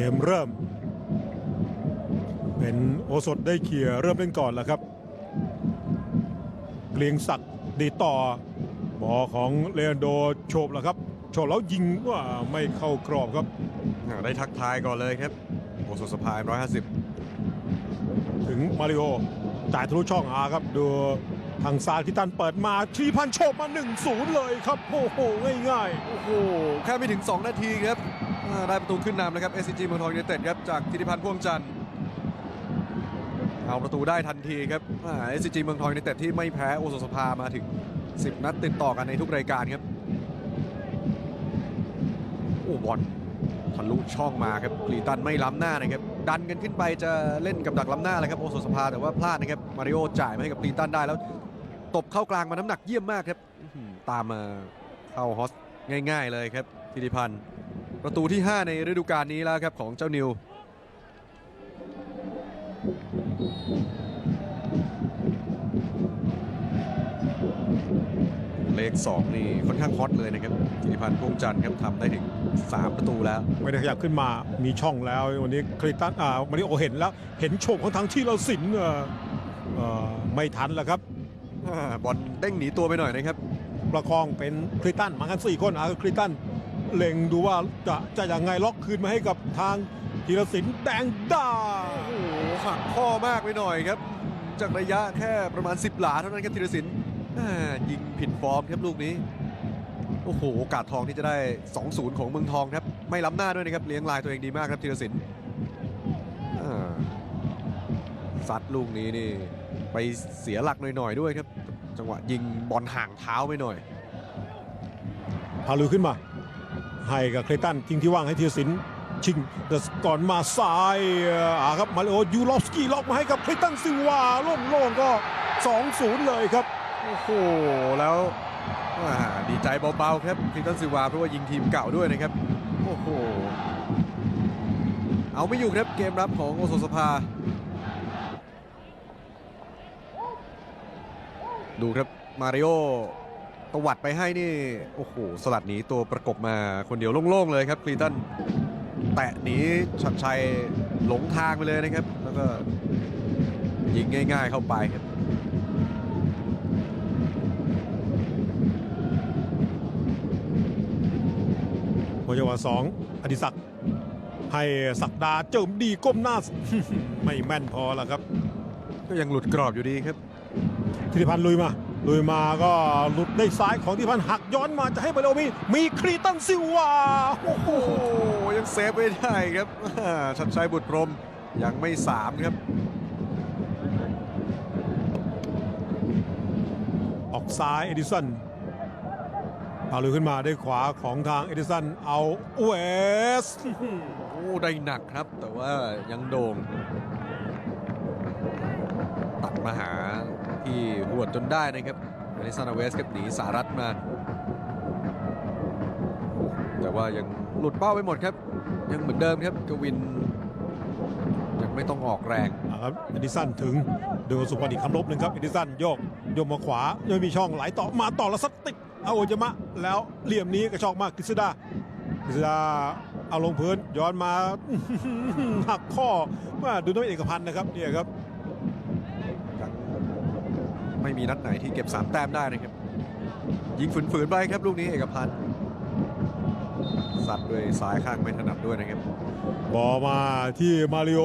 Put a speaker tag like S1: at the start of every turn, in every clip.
S1: เกมเริ่ม เป็นโอสถได้เขี่ยร์เริ่มเล่นก่อนแล้วครับ เกลียงศักดิ์ดีต่อบอของเลอันโดโฉบแล้วครับโฉบแล้วยิงว่าไม่เข้ากรอบครับ
S2: อ่าได้ทักทายก่อนเลยครับโอสถสภาร้อยห้าสิบ
S1: ถึงมาริโอจ่ายทะลุช่องอาครับดูทางซ้ายที่ตันเปิดมาชีพันธ์โฉบมา1-0เลยครับ โอ้โห ง่าย
S2: โอ้โห แค่ไม่ถึง 2 นาทีครับอ่า ได้ประตูขึ้นนำนะครับ SCG เมืองทองยูไนเต็ดครับจากธิติพันธ์พ่วงจันทร์เอาประตูได้ทันทีครับอ่า SCG เมืองทองยูไนเต็ดที่ไม่แพ้โอสถสภามาถึง 10 นัดติดต่อกันในทุกรายการครับโอ้บอลทะลุช่องมาครับกรีตันไม่ล้ำหน้านะครับ ดันกันขึ้นไปจะเล่นกับดักล้ำหน้าเลยครับโอสถสภาแต่ว่าพลาดนะครับมาริโอจ่ายมาให้กับกรีตันได้แล้ว ตบเข้ากลางมาน้ำหนักเยี่ยมมากครับตามมาเข้าฮอสง่าย ๆ เลยครับธิติพันธ์ ประตูที่ 5 ในฤดูกาลนี้แล้วครับของเจ้านิว เลข 2 นี่ค่อนข้างฮอตเลยนะครับธิติพันธ์พ่วงจันทร์ครับทำได้ถึง 3 ประตูแล้ว
S1: ๆไม่ได้ขยับขึ้นมามีช่องแล้ววันนี้คลิตันอ่ามาริโอเห็นแล้วเห็นโฉบของทางที่เราสินเอ่อเอ่อไม่ทันแล้วครับ
S2: อ่าบอลเด้งหนีตัวไปหน่อยนะครับ
S1: ประคองเป็นคลิตันมากันสี่คนอาคลิตัน เล็งดูว่าจะจะยังไงล็อกคืนมาให้กับทางธีรศิลป์แดงดา
S2: โอ้โหหักข้อมากไปหน่อยครับ จากระยะแค่ประมาณ 10 หลาเท่านั้นครับธีรศิลป์อ่ายิงผิดฟอร์มครับลูกนี้ โอ้โหโอกาสทองที่จะได้ 2-0 ของเมืองทองครับ ไม่ล้ำหน้าด้วยนะครับ เลี้ยงลายตัวเองดีมากครับธีรศิลป์อ่าซัดลูกนี้นี่ไปเสียหลักหน่อยๆด้วยครับ จังหวะยิงบอลห่างเท้าไปหน่อย
S1: พาลุยขึ้นมา ให้กับเคลตันทิ้งที่ว่างให้ธีรศิลป์ชิงเดสก่อนมาซ้ายอ่าครับมาริโอยูรอฟสกี้ล็อกมาให้กับเคลตันซิวาโล่งๆก็ 2-0 เลยครับ
S2: โอ้โห แล้วดีใจเบาๆครับคลินตันซิวาเพราะว่ายิงทีมเก่าด้วยนะครับ โอ้โห เอาไม่อยู่ครับเกมรับของโอโซสภา ดูครับ มาริโอ ตวัดไปให้นี่ โอ้โห สลัดหนีตัวประกบมาคนเดียวโล่งๆเลยครับคลีตันแตะหนีชัดชัยหลงทางไปเลยนะครับ แล้วก็ยิงง่าย ๆเข้าไปครับ
S1: พอจังหวะสองอดิศักดิ์ให้ศักดาเจิมดีก้มหน้า ไม่แม่นพอแล้วครับ
S2: ก็ยังหลุดกรอบอยู่ดีครับ
S1: ธิติพันธ์ลุยมา ลุยมาก็หลุดได้ซ้ายของธิติพันธ์หักย้อนมาจะให้มาริโอมีมีครีตันซิลวาโอ้โห
S2: โอ้โหยังเซฟไม่ได้ครับอ่าชัดชัยบุตรพรหมยังไม่สามครับ
S1: ออกซ้ายเอดิสันพาลุยขึ้นมาได้ขวาของทางเอดิสันเอาเวส
S2: โอ้ได้หนักครับ แต่ว่ายังโด่งตัดมาหา ที่หวดจนได้นะครับอลิซานาเวสกับหนีสารัตมา แต่ว่ายังหลุดเป้าไปหมดครับ ยังเหมือนเดิมครับกวิน ยังไม่ต้องออกแรง
S1: อ่าครับเอดิสันถึงดูสุพรรณอีกคำลบหนึ่งครับเอดิสันโยกโยกมาขวายังมีช่องไหลต่อมาต่อแล้วสติดเอาโอจมะ แล้วเหลี่ยมนี้กระชอกมากกฤษดากฤษดาเอาลงพื้นย้อนมาหักข้อมาดูน้ำเอกพันธ์นะครับเนี่ยครับ
S2: ไม่มีนัดไหนที่เก็บ 3 แต้มได้นะครับ ยิงฝืนๆไปครับลูกนี้เอกพันธ์สัดด้วยซ้ายข้างไม่ถนัดด้วยนะครับ
S1: บอลมาที่มาริโอ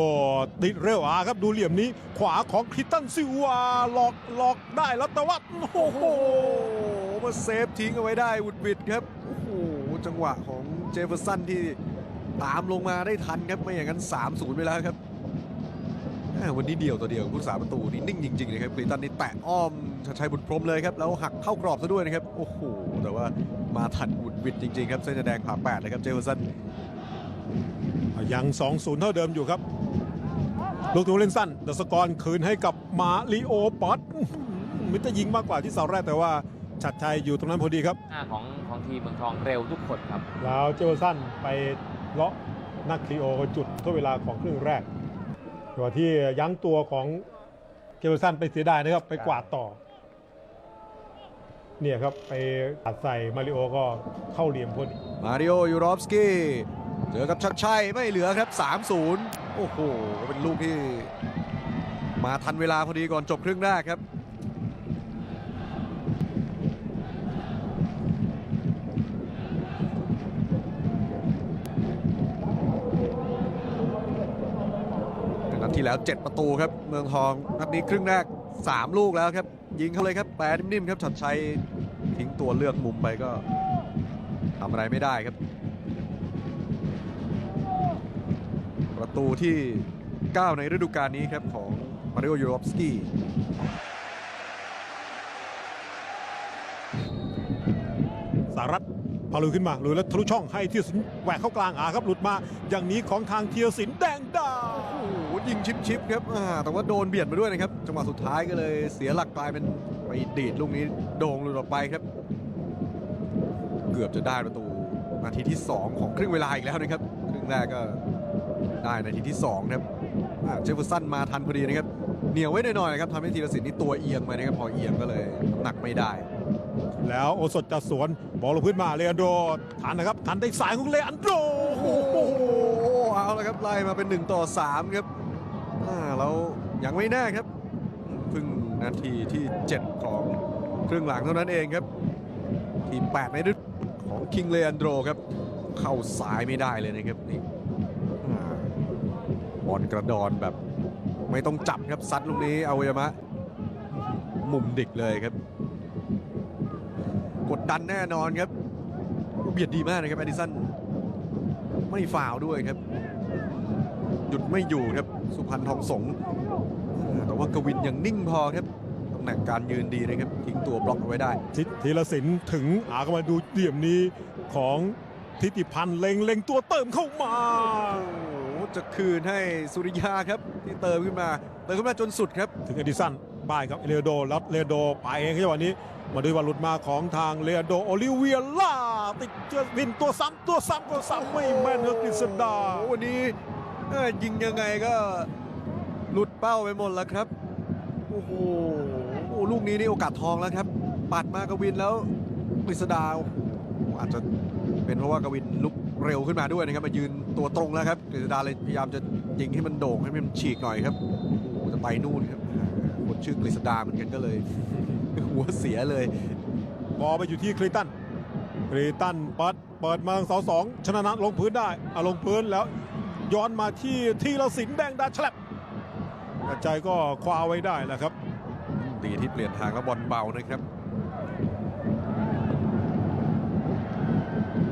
S1: ติดเร็วอะครับดูเหลี่ยมนี้ ขวาของคริสตันซิลวาหลอกหลอกได้แล้วแต่ว่าโอ้โห
S2: โอ้โหมาเซฟทิ้งเอาไว้ได้วุดวิดครับโอ้โหจังหวะของเจฟเฟอร์สันที่ตามลงมาได้ทันครับไม่อย่างนั้น 3-0 ไปแล้วครับแหม่ วันนี้เดียวตัวเดียวกับผู้สาประตูนี่นิ่งจริงๆเลยครับคลีตันนี่แตะอ้อมชัดชัยบุตรพรหมเลยครับแล้วหักเข้ากรอบซะด้วยนะครับโอ้โหแต่ว่ามาทันวุดวิดจริงๆครับเส้นแดงผ่าแปดเลยครับเจฟเฟอร์สัน
S1: ยัง2-0 เท่าเดิมอยู่ครับ ลูกตัวเล่นสั้นเดอะสกอร์คืนให้กับมาริโอป๊อตอื้อหือมิตรยิงมากกว่าที่เสาแรกแต่ว่าชัดชัยอยู่ตรงนั้นพอดีครับ
S3: หน้าของของทีมเมืองทองเร็วทุกคนครับ
S1: แล้วเจอสั้นไปเลาะนักคลีโอจุดทดเวลาของครึ่งแรก ตัวที่ยั้งตัวของเจอสั้นไปเสียดายนะครับ ไปกวาดต่อ เนี่ยครับไปอัดใส่มาริโอก็เข้าเหลี่ยมพอดี
S2: มาริโอยูรอฟสกี้เจอกับชัดชัยไม่เหลือครับ 3-0 โอ้โห เป็นลูกที่ มาทันเวลาพอดีก่อนจบครึ่งแรกครับ แล้ว 7 ประตูครับ เมืองทองนัดนี้ครึ่งแรก 3 ลูกแล้วครับ ยิงเขาเลยครับแปรนิ่มๆครับชัดชัยทิ้งตัวเลือกมุมไปก็ทำอะไรไม่ได้ครับ ประตูที่ 9 ในฤดูกาลนี้ครับของมาริโอยูโรฟสกี้
S1: สารัตพาลุยขึ้นมาลุยแล้วทะลุช่องให้เทียสินแหวกเข้ากลางอาครับ หลุดมาอย่างนี้ของทางเทียสินแดงดา
S2: ยิงชิปชิปๆครับอ่าแต่ว่าโดนเบียดมาด้วยนะครับ จังหวะสุดท้ายก็เลยเสียหลักกลายเป็นไปดีดลูกนี้โด่งหลุดออกไปครับ เกือบจะได้ประตูนาทีที่ 2 ของครึ่งเวลาอีกแล้วนะครับ ครึ่งแรกก็ได้นาทีที่2ครับอ่าเจฟเฟอร์สันมาทันพอดีนะครับ เหนียวไว้หน่อยๆนะครับทำให้ธีรศิลป์นี่ตัวเอียงไปนะครับ พอเอียงก็เลยน้ำหนักไม่ได้
S1: แล้วโอสดจะสวนบอลลงพื้นมาเลอันโดทันนะครับ ทันได้สายของเลอันโด
S2: โอ้โหเอาละครับไล่มาเป็น 1 ต่อ 3 ครับอ่า แล้วยังไม่แน่ครับเพิ่งนาทีที่ 7 ของครึ่งหลังเท่านั้นเองครับ ทีม 8 ในฤดูของคิงเลอันโดรครับ เข้าสายไม่ได้เลยนะครับนี่บอลกระดอนแบบไม่ต้องจับครับซัดลูกนี้เอายามะ มุมดิกเลยครับ กดดันแน่นอนครับเบียดดีมากนะครับแอดิสันไม่ฟาวด้วยครับ หยุดไม่อยู่ครับสุพรรณทองสงฆ์อ่าแต่ว่ากวินยังนิ่งพอครับตำแหน่งการยืนดีนะครับทิ้งตัวบล็อกเอาไว้ได้
S1: ทิธีรศิลป์ถึงอาก็มาดูเหลี่ยมนี้ของทิติพันธ์เล็งเล็งตัวเติมเข้ามา
S2: โอ้โหจะคืนให้สุริยาครับที่เติมขึ้นมาเติมขึ้นมาจนสุดครับ
S1: ถึงเอดิสันบ้ายครับเลโดแล้วเลโดไปเองครับจังหวะนี้ มาด้วยวันหลุดมาของทางเลโดโอลิเวียล่าติดเจอวินตัวซ้ำตัวซ้ำตัวซ้ำไม่แม่นครับกฤษดา
S2: โอ้วันนี้ เอ้ยยิงยังไงก็หลุดเป้าไปหมดแล้วครับ โอ้โหโอ้ลูกนี้นี่โอกาสทองแล้วครับ ปัดมากวินแล้วกฤษดาโอ้โหอาจจะเป็นเพราะว่ากวินลุกเร็วขึ้นมาด้วยนะครับ มายืนตัวตรงแล้วครับกฤษดาเลยพยายามจะยิงให้มันโด่งให้มันฉีกหน่อยครับโอ้จะไปนู่นครับคนชื่อกฤษดาเหมือนกันก็เลย หัวเสียเลย
S1: บอลไปอยู่ที่คลิตันคลิตันปิดเปิดมาทางเสาสองชนะนัทลงพื้นได้อาลงพื้นแล้ว ย้อนมาที่ทีละสินแดงดาฉลับกระจายก็คว้าไว้ได้แหละครับ
S2: ดีที่เปลี่ยนทางแล้วบอลเบานะครับ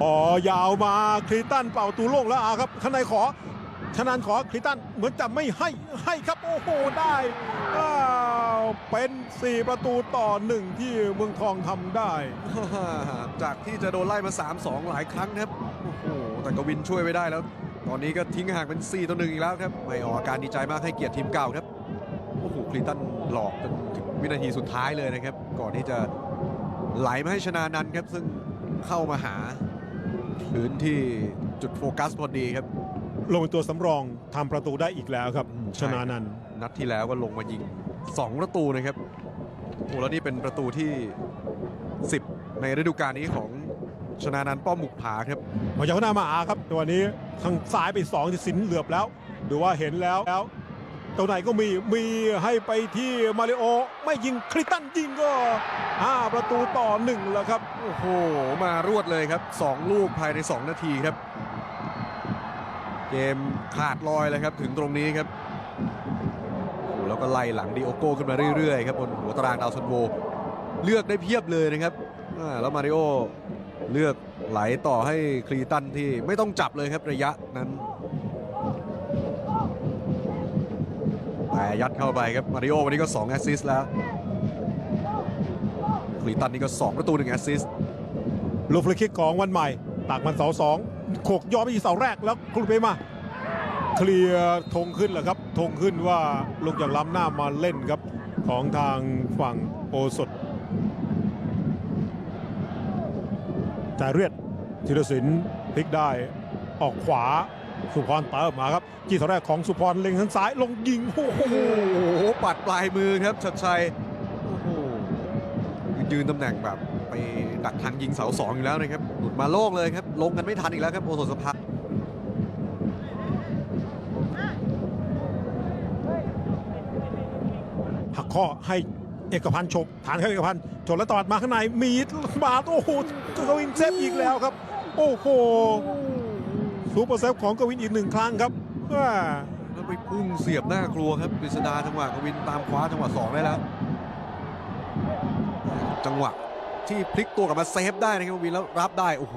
S1: อ๋อยาวมาคลิตันเป่าตูโล่งแล้วอาครับข้างในขอชนานขอคลิตันเหมือนจะไม่ให้ให้ครับโอ้โหได้อ้าวเป็น 4 ประตูต่อหนึ่งที่เมืองทองทำได้
S2: จากที่จะโดนไล่มา 3-2 หลายครั้งครับ โอ้โห แต่กวินช่วยไว้ได้แล้ว ตอนนี้ก็ทิ้งห่างเป็น 4ต่อหนึ่งอีกแล้วครับ ไม่ออกอาการดีใจมากให้เกียรติทีมเก่าครับ โอ้โหคลินตันหลอกจนถึงวินาทีสุดท้ายเลยนะครับ ก่อนที่จะไหลมาให้ชนานันท์ครับ ซึ่งเข้ามาหาพื้นที่จุดโฟกัสพอดีครับ
S1: ลงเป็นตัวสำรองทำประตูได้อีกแล้วครับ
S2: อืม
S1: ชนานันท์
S2: นัดที่แล้วก็ลงมายิง2ประตูนะครับโอ้แล้วนี่เป็นประตูที่ 10 ในฤดูกาลนี้ของ ชนานันท์ป้อมบุกผาครับ
S1: มาจากหน้ามาอาครับตัวนี้ทางซ้ายไปสองที่สินเหลือบแล้วดูว่าเห็นแล้วแล้วตัวไหนก็มีมีให้ไปที่มาริโอ ไม่ยิงคลิตันยิงก็ห้าประตูต่อหนึ่งแล้วครับ
S2: โอ้โห มารวดเลยครับ 2 ลูกภายใน 2 นาทีครับ เกมขาดลอยเลยครับถึงตรงนี้ครับโอ้โหแล้วก็ไล่หลังดิโอโก้ขึ้นมาเรื่อยๆครับบนหัวตารางดาวซันโวเลือกได้เพียบเลยนะครับอ่าแล้วมาริโอ เลือกไหลต่อให้คลีตันที่ไม่ต้องจับเลยครับระยะนั้น แต่ยัดเข้าไปครับมาริโอวันนี้ก็ 2 แอสซิสต์แล้ว คลีตันนี่ก็ 2 ประตู 1 แอสซิสต์
S1: ลูกฟรีคิกของวันใหม่ตักมันเสาสองโขกย้อนไปที่เสาแรกแล้วคลุไปมาเคลียร์ธงขึ้นแหละครับธงขึ้นว่าลูกอย่างล้ำหน้ามาเล่นครับของทางฝั่งโอสด จายเรียดธีรศิลพลิกได้ออกขวาสุพรเติมมาครับจีตแรกของสุพรเล็งทางซ้ายลงยิงโอ้โห
S2: ปัดปลายมือครับชัดชัยยืนตำแหน่งแบบไปดักทางยิงเสาสองอยู่แล้วนะครับหลุดมาโลกเลยครับ ลงกันไม่ทันอีกแล้วครับโอสถสภาหัก
S1: ข้อให้ เอกพันธ์ฉกฐานเข้าเอกพันธ์ฉกแล้วตอดมาข้างในมีดมาโอ้โหกวินเซฟอีกแล้วครับ โอ้โหซูเปอร์เซฟของกวินอีกหนึ่งครั้งครับอ่า
S2: แล้วไปพุ่งเสียบหน้ากลัวครับกฤษดาจังหวะกวินตามคว้าจังหวะสองได้แล้ว จังหวะที่พลิกตัวกลับมาเซฟได้นะครับกวินแล้วรับได้โอ้โห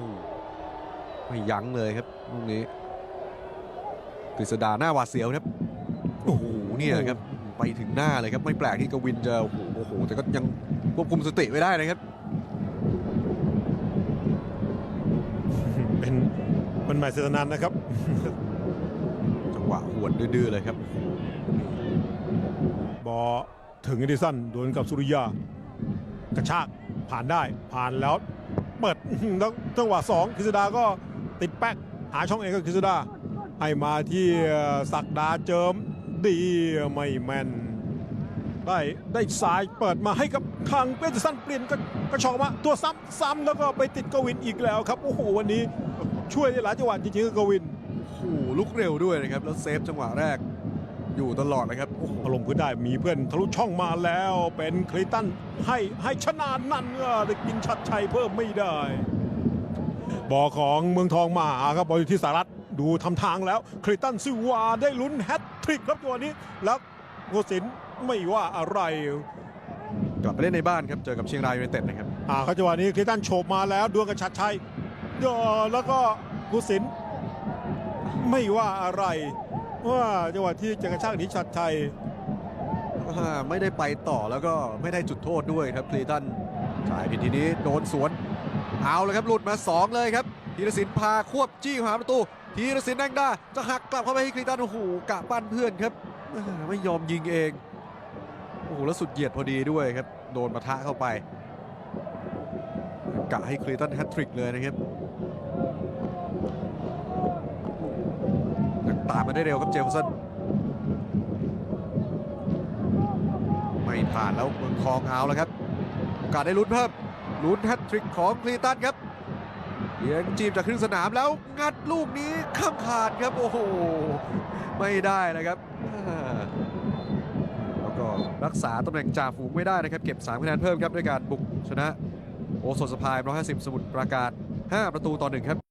S2: ไม่ยั้งเลยครับลูกนี้กฤษดาหน้าหวาดเสียวครับโอ้โหเนี่ยครับไปถึงหน้าเลยครับไม่แปลกที่กวินจะโอ้โห โอ้โหแต่ก็ยังควบคุมสติไม่ได้นะครับ
S1: เป็นมันใหม่เซตนันนะครับ
S2: จังหวะหวนดื้อๆเลยครับ
S1: บอถึงเอดิสันดวลกับสุริยากระชากผ่านได้ผ่านแล้วเปิดแล้วจังหวะสองกฤษดาก็ติดแป๊กหาช่องเองกับกฤษดาให้มาที่ศักดาเจิมดีไม่แม่น ได้ได้สายเปิดมาให้กับทางเปเจสันเปลี่ยนกระกระชอกมาตัวซ้ำซ้ำแล้วก็ไปติดกวินอีกแล้วครับโอ้โหวันนี้ช่วยได้หลายจังหวะจริงๆคือกวิน
S2: โอ้โหลุกเร็วด้วยนะครับแล้วเซฟจังหวะแรกอยู่ตลอดเลยครับโอ้โห
S1: พอลงพื้นได้มีเพื่อนทะลุช่องมาแล้วเป็นคลิตันให้ให้ชนะนั่นเออได้กินชัดชัยเพิ่มไม่ได้บอของเมืองทองมาครับบอลอยู่ที่สหรัฐดูทำทางแล้วคลิตันซิวาได้ลุ้นแฮตทริกครับจังหวะนี้แล้วโกสินทร์ ไม่ว่าอะไร
S2: กลับไปเล่นในบ้านครับ เจอกับเชียงรายยูไนเต็ดนะครับ
S1: อ่าครับจังหวะนี้คลิตันโฉบมาแล้วดวลกับชัดชัยเออแล้วก็โกสินทร์ไม่ว่าอะไร ว่าจังหวะที่จะกระชากหนีชัดชัย
S2: อ่าไม่ได้ไปต่อแล้วก็ไม่ได้จุดโทษด้วยครับคลีตันจ่ายผิดทีนี้โดนสวน เอาเลยครับหลุดมา 2 เลยครับธีรศิลป์พาควบจี้หาประตูธีรศิลป์นั่งได้จะหักกลับเข้าไปให้คลีตันโอ้โหกะปั้นเพื่อนครับอ่าไม่ยอมยิงเอง โอ้โหแล้วสุดเหยียดพอดีด้วยครับ โดนปะทะเข้าไป กะให้คลีตันแฮตทริกเลยนะครับยังตามมาได้เร็วครับเจมสันไม่ผ่านแล้วเมืองทองเอาแล้วครับโอกาสได้ลุ้นเพิ่มลุ้นแฮตทริกของคลีตันครับเลี้ยงจีมจากครึ่งสนามแล้วงัดลูกนี้ข้ามขาดครับ โอ้โห ไม่ได้นะครับ รักษาตำแหน่งจ่าฝูงไม่ได้นะครับ เก็บ 3 คะแนนเพิ่มครับ ด้วยการบุกชนะ โอโซนสพาย 150 สมุทรปราการ 5 ประตูต่อ 1 ครับ